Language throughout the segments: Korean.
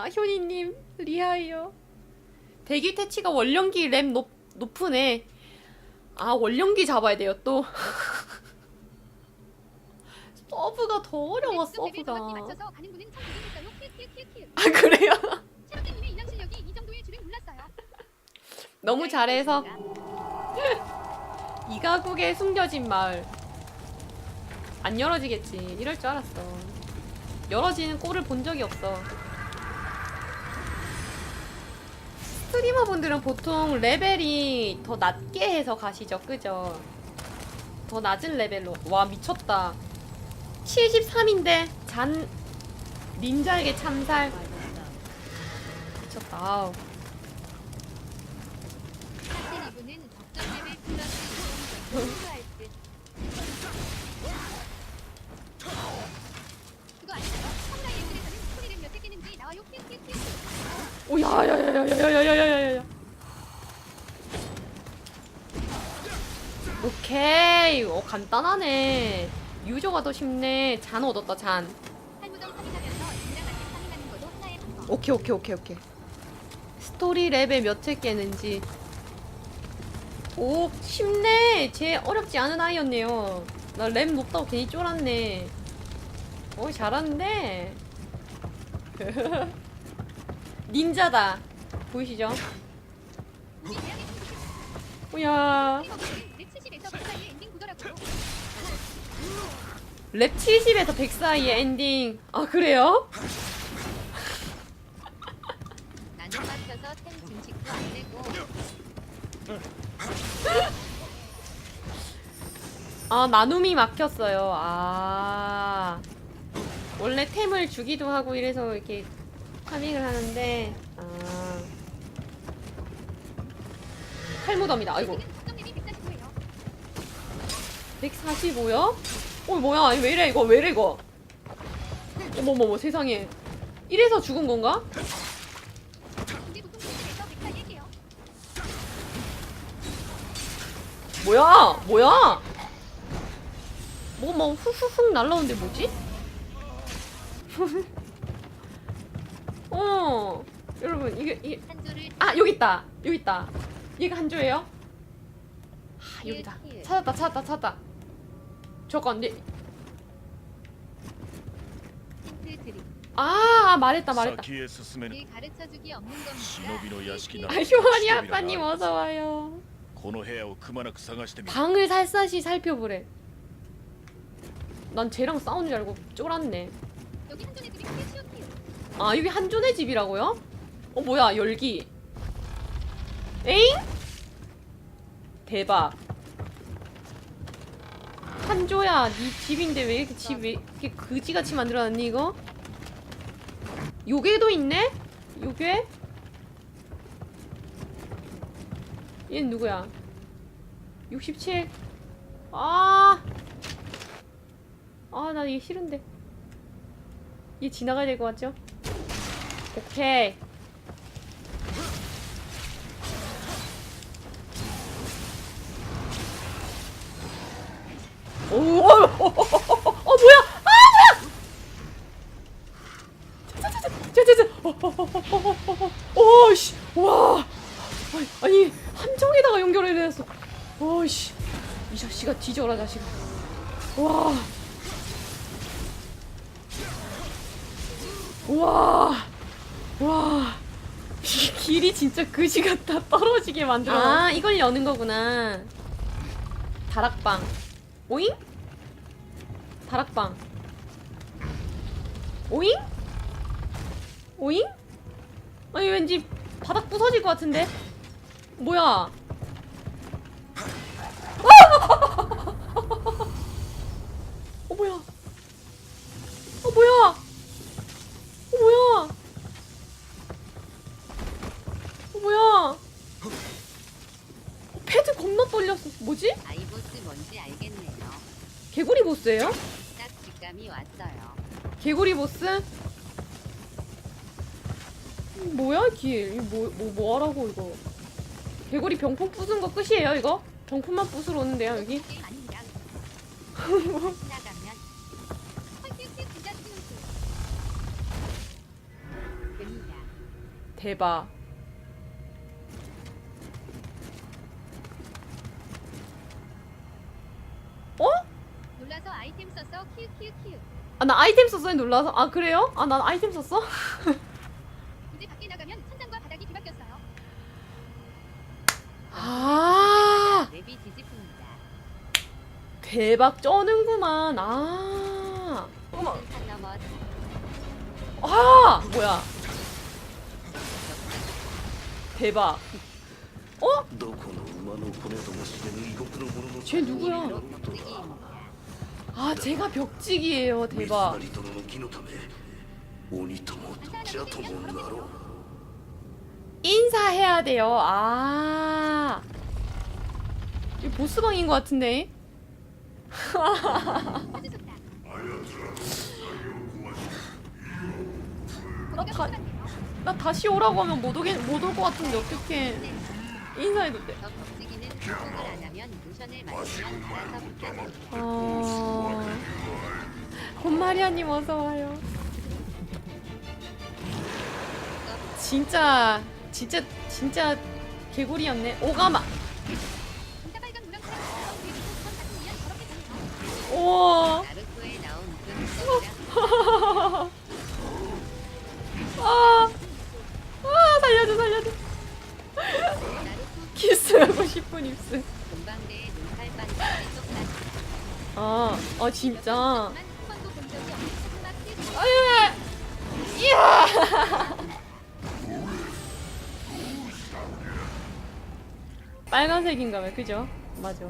아, 효니님 리하이요. 대기 퇴치가 원령기 램 높, 높으네. 아 원령기 잡아야 돼요 또. 서브가 더 어려워 서브가. 가는 분은 참 재밌어요. 아 그래요? 너무 잘해서 이 가국의 숨겨진 마을 안 열어지겠지 이럴 줄 알았어 열어지는 꼴을 본 적이 없어 스트리머 분들은 보통 레벨이 더 낮게 해서 가시죠. 그죠? 더 낮은 레벨로. 와 미쳤다. 73인데 잔 닌자에게 참살. 미쳤다. 아우 오, 야, 야, 야, 야, 야, 야, 야, 야, 야, 야. 오케이. 어, 간단하네. 유저가 더 쉽네. 잔 얻었다, 잔. 오케이, 오케이, 오케이, 오케이. 스토리 랩에 몇회 깨는지. 오, 쉽네. 쟤 어렵지 않은 아이였네요. 나 랩 높다고 괜히 쫄았네. 오, 잘하는데. 닌자다. 보이시죠? 오야. 랩 70에서 100 사이의 엔딩. 아, 그래요? 아, 나눔이 막혔어요. 아. 원래 템을 주기도 하고 이래서 이렇게 파밍을 하는데, 아. 칼무덤이다. 아이고. 여기는 적정 맵이 145예요. 145요? 어, 뭐야. 이거 왜 이래, 이거. 왜 이래, 이거. 어머머머, 세상에. 이래서 죽은 건가? 근데 보통 70에서 100까지 할게요. 뭐야? 뭐야? 뭐가 막 훅훅훅 날라오는데 뭐지? 어 여러분 이게 이게 한 조를 아 여기 있다 여기 있다 얘가 한조예요? 아 여기다 키읔. 찾았다 찾았다 찾았다 잠깐 내... 힌트 드림. 아 말했다 말했다 先へ進めぬ 늘 가르쳐주기 없는 겁니다. 忍びの屋敷な 아 ど 효원이 아빠님 어서 와요 この部屋をくまなく探してみる 방을 살며시 살펴보래 난 쟤랑 싸우는 줄 알고 쫄았네 여기 한 조의 집이 키우키우. 아 여기 한존의 집이라고요? 어 뭐야 열기 에잉? 대박 한조야 네 집인데 왜 이렇게 집 왜 이렇게 그지같이 만들어놨니 이거? 요괴도 있네? 요괴? 얘는 누구야? 67 아... 아, 나 얘 싫은데. 얘 지나가야 될 것 같죠? 오케이. 오, 어, 어, 어, 어, 어, 어, 뭐야? 아, 뭐야? 자, 자, 자, 자, 자, 자, 어, 어, 어, 어, 어, 어, 어, 씨, 와, 아니, 함정에다가 연결을 해놨어. 어, 씨, 이 자식아 뒤져라 자식아. 와, 와, 와. 이 길이 진짜 그지 같다 떨어지게 만들어. 아, 이걸 여는 거구나. 다락방. 오잉? 다락방. 오잉? 오잉? 아니 왠지 바닥 부서질 것 같은데? 뭐야? 보스예요? 딱 직감이 왔어요. 개구리 보스? 뭐야 길? 이거 뭐, 뭐, 뭐 하라고 이거? 개구리 병풍 부순 거 끝이에요 이거? 병풍만 부수러 오는데요 여기? 나가면. 됩니다. 대박. 어? 놀라서 아이템 썼어. 키우키우키우. 아, 나 아이템 썼어요, 놀라서. 아, 그래요? 아, 난 아이템 썼어? 이제 밖에 나가면 천장과 바닥이 뒤바뀌었어요. 아, 랩이 뒤집힙니다. 대박 쩌는구만. 아. 어머, 산 넘어 아, 뭐야. 대박. 어? どこの馬の骨とも知れぬ異国の者の 쟤 누구야? 벽지기입니다. 아, 제가 벽지기예요. 대박. 三成殿の義のため鬼とも邪ともなろう 인사해야 돼요. 아. 이 보스방인 것 같은데. 아주 좋다. 나, 다, 나 다시 오라고 하면 못 오게 못올 것 같은데 어떡해. 인사해도 돼. 저 벽지기는 안 하면. 어. 곰마리아님 어서 와요. 진짜 진짜 진짜 개구리였네. 오가마. 나루토에 나온 그 10분 입술. 아, 아 진짜. 아유, 예! 이야. 빨간색인가 봐, 그죠? 맞아.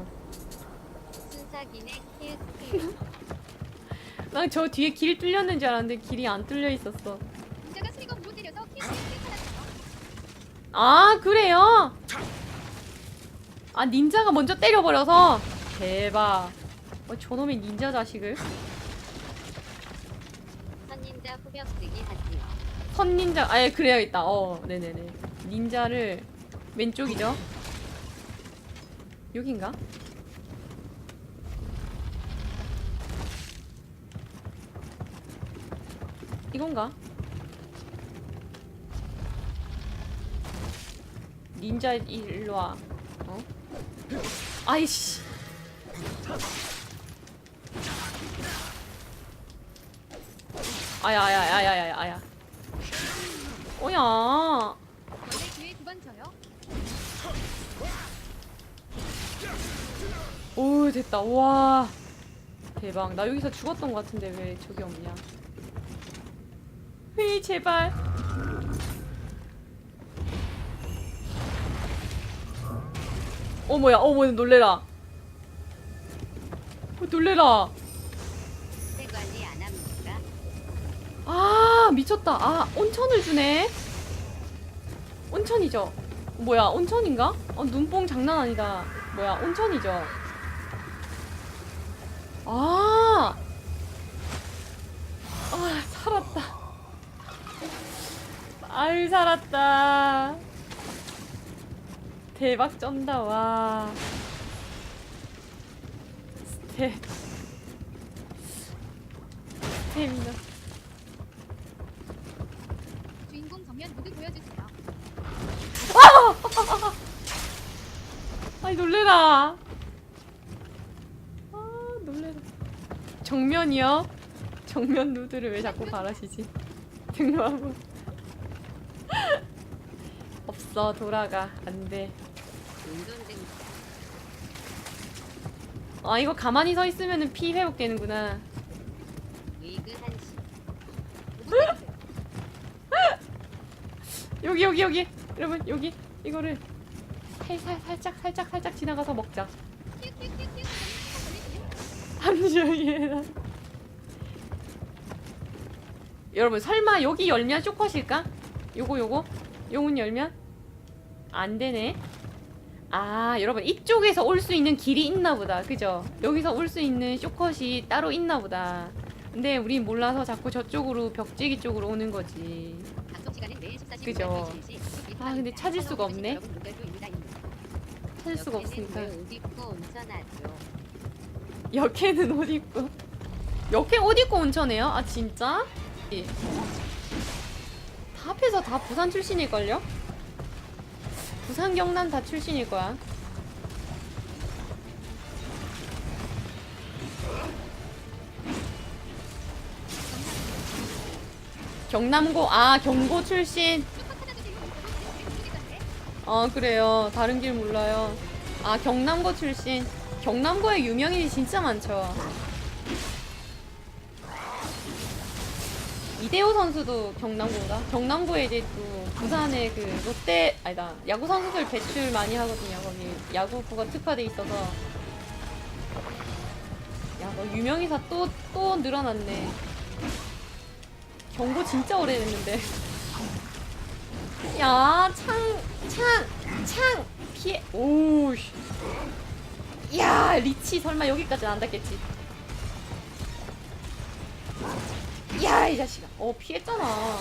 순삭인의 키난저 뒤에 길 뚫렸는 줄 알았는데 길이 안 뚫려 있었어. 제가 못 내려서 키 아, 그래요? 아, 닌자가 먼저 때려버려서? 대박. 어, 저놈의 닌자 자식을. 선닌자 후벽 쓰기 하지요. 선 닌자, 아예 그래야겠다. 어, 네네네. 닌자를 왼쪽이죠? 여긴가? 이건가? 닌자 일로 와. 어? 아이씨. 아야 아야 아야 아야 아야. 오야. 오 됐다. 와. 대박. 나 여기서 죽었던 것 같은데 왜 저기 없냐? 휘 제발. 어 뭐야? 어 뭐야? 놀래라. 어, 놀래라. 아 미쳤다. 아 온천을 주네. 온천이죠. 뭐야 온천인가? 어 눈뽕 장난 아니다. 뭐야 온천이죠. 아. 아 살았다. 아유 살았다. 대박 쩐다 와. 스텝. 스텝이다. 주인공 정면 모두 보여주세요. 아이 놀래라. 아 놀래라. 정면이요? 정면 누드를 왜 자꾸 바라시지? 등록하고. 없어 돌아가 안돼. 운전등 아 이거 가만히 서 있으면은 피 회복되는구나. 위그 한 시. 여기 여기 여기 여러분 여기 이거를 살살 살짝 살짝 살짝 지나가서 먹자. 함정이에요. 여러분 설마 여기 열면 쇼컷일까? 요거 요거 요문 열면 안 되네. 아 여러분 이쪽에서 올 수 있는 길이 있나 보다. 그죠? 여기서 올 수 있는 쇼컷이 따로 있나 보다. 근데 우린 몰라서 자꾸 저쪽으로 벽지기 쪽으로 오는 거지. 방송 시간은 매일 14시 그죠. 아, 근데 찾을 수가 없네. 찾을 수가 없으니까. 역해는 옷 입고. 역해 옷 입고 온천해요? 아 진짜? 예. 다 앞에서 다 부산 출신일걸요? 부산 경남 다 출신일 거야. 경남고 아 경고 출신. 아 그래요. 다른 길 몰라요. 아 경남고 출신. 경남고에 유명인이 진짜 많죠. 이대호 선수도 경남고인가? 경남고에 이제 또 부산에 그 롯데 아니다 야구 선수들 배출 많이 하거든요. 거기 야구부가 특화돼 있어서. 야너 유명인사 또 또 늘어났네. 경고 진짜 오래됐는데. 야 창 창 창 피해. 오우씨. 야 리치 설마 여기까지는 안 닿겠지. 야 이 자식아. 어 피했잖아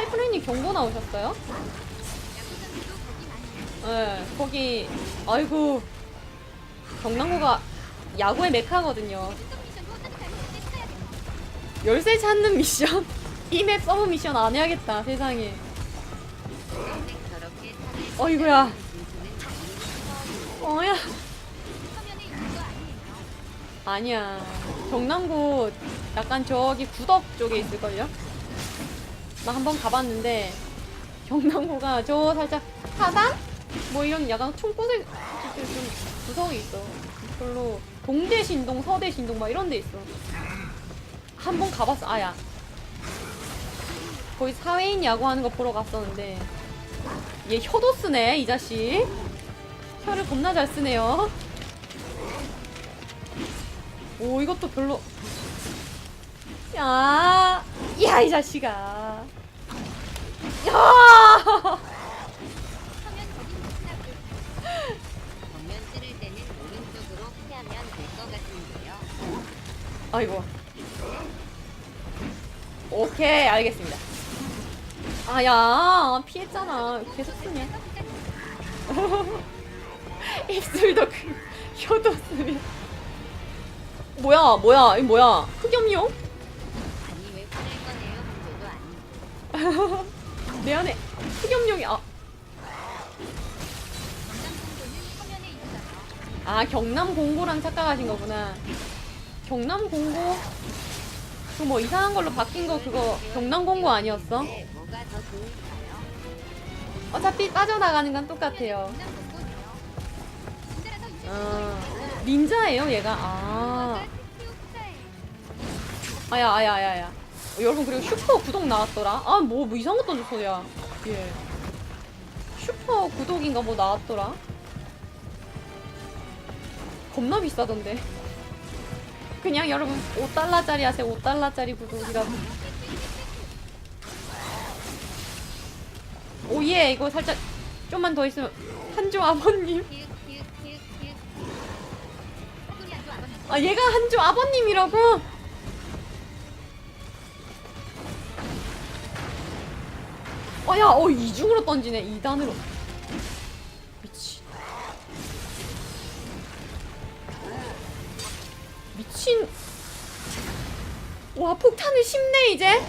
하이프레님 경고 나오셨어요? 네 거기 아이고 경남고가 야구의 메카거든요. 열쇠 찾는 미션 이 맵 서브 미션 안 해야겠다 세상에 어이구야 어야? 아니야 경남고 약간 저기 구덕 쪽에 있을걸요? 나 한 번 가봤는데 경남고가 저 살짝 하단? 뭐 이런 약간 총구슬 좀 구석이 있어. 별로 동대 신동 서대 신동 막 이런 데 있어. 한 번 가봤어. 아야. 거기 사회인 야구하는 거 보러 갔었는데. 얘 혀도 쓰네 이 자식. 혀를 겁나 잘 쓰네요. 오 이것도 별로. 야, 야 이 자식아 야 화면 거기 지나고 정면 찌를 때는 오른쪽으로 피하면 될 것 같은데요. 아이고 오케이 알겠습니다 아 야 피했잖아 계속 쓰냐 입술도 크 혀도 쓰냐 뭐야 뭐야 이 뭐야 흑염룡 아니 왜 화낼 거네요? 문제도 아니고. 내 안에 흑염룡이 아. 아 경남 공고랑 착각하신 거구나 경남 공고 그 뭐 이상한 걸로 바뀐 거 그거 경남 공고 아니었어? 어차피 빠져나가는 건 똑같아요 아, 닌자예요, 얘가. 아. 아야, 아야, 아야, 아야. 어, 여러분, 그리고 슈퍼 구독 나왔더라. 아, 뭐, 뭐 이상한 거 던졌어, 야. 예. 슈퍼 구독인가 뭐 나왔더라. 겁나 비싸던데. 그냥 여러분, 5달러짜리 하세요, 5달러짜리 구독이라도. 오예, 이거 살짝, 좀만 더 있으면, 한조 아버님. 아 얘가 한조 아버님이라고? 어야 어 이중으로 던지네. 2단으로. 미친. 미친. 와 폭탄을 심네 이제?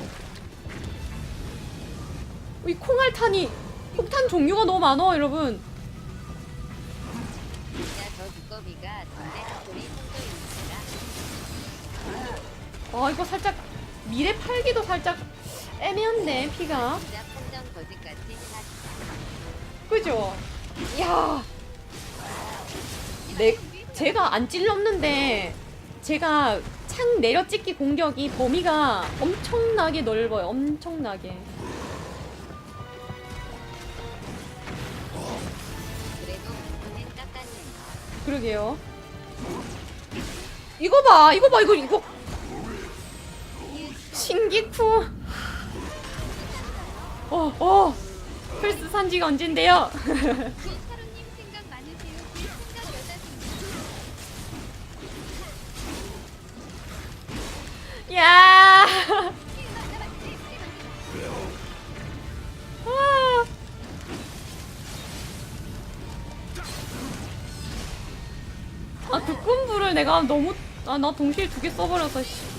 이 콩알탄이. 폭탄 종류가 너무 많아 여러분. 아 이거 살짝 미래 팔기도 살짝 애매한데 피가 하시다. 그죠? 야, 내 제가 안 찔렀는데 제가 창 내려찍기 공격이 범위가 엄청나게 넓어요. 엄청나게. 그래도 부분은 깎았네요. 그러게요. 이거 봐, 이거 봐, 이거 이거 신기쿠. 어, 어. 플스 산지가 언젠데요? 야. 아. 아, 그 꿈부를 내가 너무 아 나 동시에 두 개 써버려서 씨.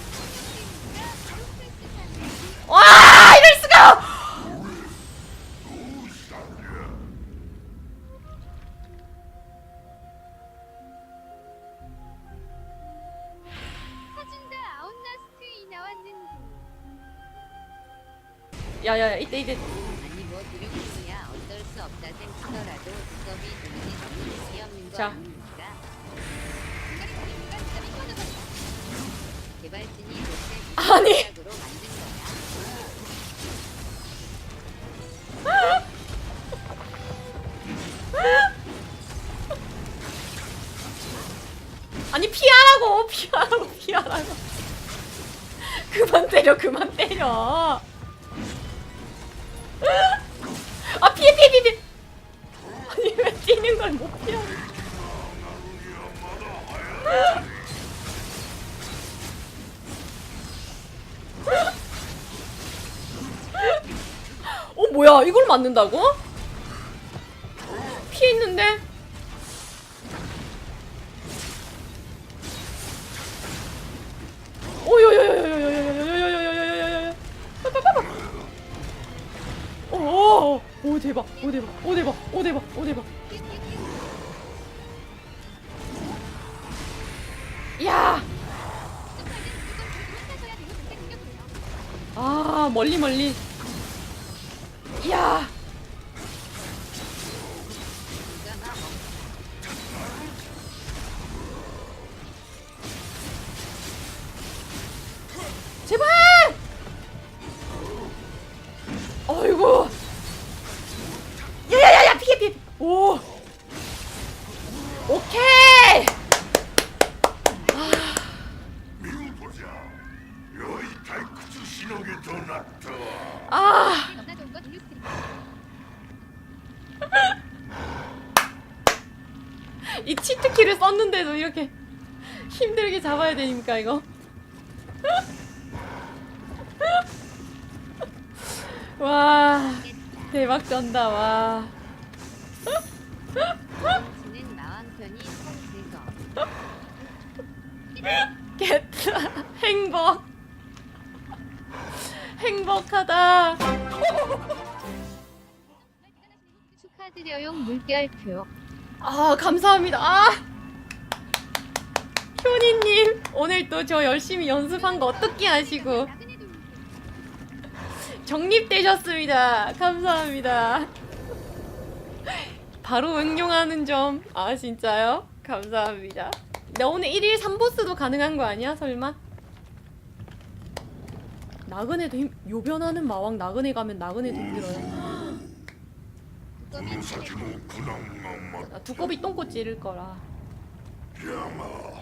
야야야 이때 이때 아니 뭐 드래곤이야 어쩔 수 없다 생치더라도 두꺼비 눈이 너무 재미없는 거 자. 아닙니까? 개발진이 롯데 아니. 시작으로 만든 거야. 아니 피하라고 피하라고 피하라고 그만 때려 그만 때려 아니 왜 뛰는 걸 못 피하냐 어 뭐야? 이걸 맞는다고? 피했는데 아 멀리 멀리 야! 키를 썼는데도 이렇게 힘들게 잡아야 되니까 이거. 와 대박 전다 와. 성 겠다 행복. 행복하다. 축하드려요 물결표. 아 감사합니다. 아 할머니님 오늘 또 저 열심히 연습한 거 어떻게 아시고 정립되셨습니다. 감사합니다. 바로 응용하는 점. 아 진짜요? 감사합니다. 나 오늘 1일 3보스도 가능한 거 아니야? 설마? 나그네도 힘... 요변하는 마왕 나그네 가면 나그네도 힘들어요. 두꺼비 똥꼬 찌를 거라. 야마.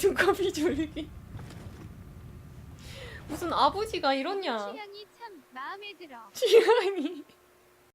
두꺼비 졸기 무슨 아버지가 이러냐? 취향이 참 마음에 들어. 취향이